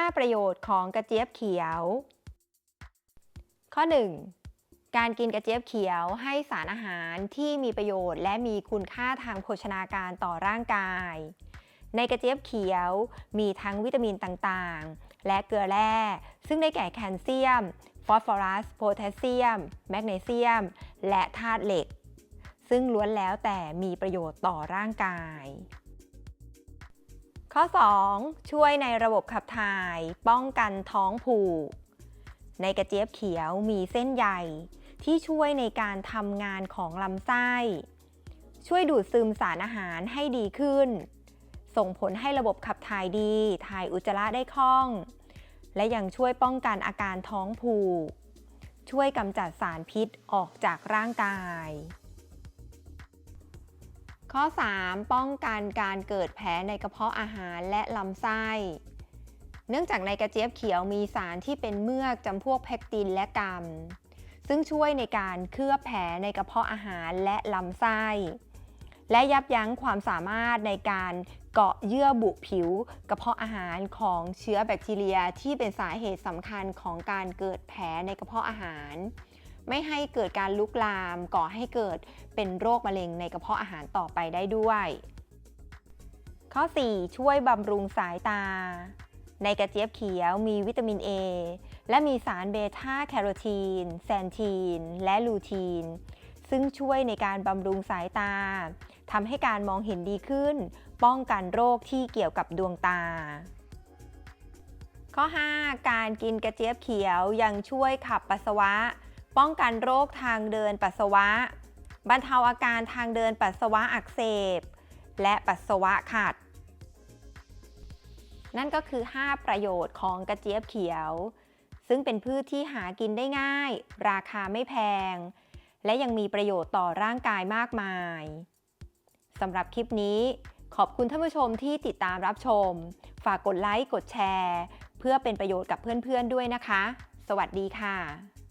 5 ประโยชน์ของกระเจี๊ยบเขียว ข้อ 1. การกินกระเจี๊ยบเขียวให้สารอาหารที่มีประโยชน์ และมีคุณค่าทางโภชนาการต่อร่างกาย ในกระเจี๊ยบเขียวมีทั้งวิตามินต่างๆ และเกลือแร่ ซึ่งได้แก่แคลเซียม ฟอสฟอรัส โพแทสเซียม แมกนีเซียม และธาตุเหล็ก ซึ่งล้วนแล้วแต่มีประโยชน์ต่อร่างกาย ข้อ 2. ช่วยในระบบขับถ่าย ป้องกันท้องผูก ในกระเจี๊ยบเขียวมีเส้นใยที่ช่วยในการทำงานของลำไส้ ช่วยดูดซึมสารอาหารให้ดีขึ้น ส่งผลให้ระบบขับถ่ายดี ถ่ายอุจจาระได้คล่อง และยังช่วยป้องกันอาการท้องผูก ช่วยกำจัดสารพิษออกจากร่างกาย ข้อ 3. ป้องกันการเกิดแผลในกระเพาะอาหารและลำไส้ เนื่องจากในกระเจี๊ยบเขียวมีสารที่เป็นเมือกจำพวกแพคตินและกรม ซึ่งช่วยในการเคลือบแผลในกระเพาะอาหารและลำไส้ และยับยั้งความสามารถในการเกาะเยื่อบุผิว กระเพาะอาหารของเชื้อแบคทีเรียที่เป็นสาเหตุสำคัญของการเกิดแผลในกระเพาะอาหาร ไม่ให้เกิดการลุกลาม ก่อให้เกิดเป็นโรคมะเร็งในกระเพาะอาหารต่อไปได้ด้วย ข้อ 4 ช่วยบำรุงสายตา ในกระเจี๊ยบเขียวมีวิตามิน A และมีสารเบต้าแคโรทีน แซนทีน และลูทีน ซึ่งช่วยในการบำรุงสายตาทำให้การมองเห็นดีขึ้น ป้องกันโรคที่เกี่ยวกับดวงตาข้อ 5 การกินกระเจี๊ยบเขียวยังช่วยขับปัสสาวะ ป้องกันโรคทางเดินปัสสาวะ บรรเทาอาการทางเดินปัสสาวะอักเสบ และปัสสาวะขัด นั่นก็คือ 5 ประโยชน์ของกระเจี๊ยบเขียว ซึ่งเป็นพืชที่หากินได้ง่าย ราคาไม่แพง และยังมีประโยชน์ต่อร่างกายมากมายสำหรับคลิปนี้ขอบคุณท่านผู้ชมที่ติดตามรับชม ฝากกดไลค์ กดแชร์ เพื่อเป็นประโยชน์กับเพื่อนๆด้วยนะคะ สวัสดีค่ะ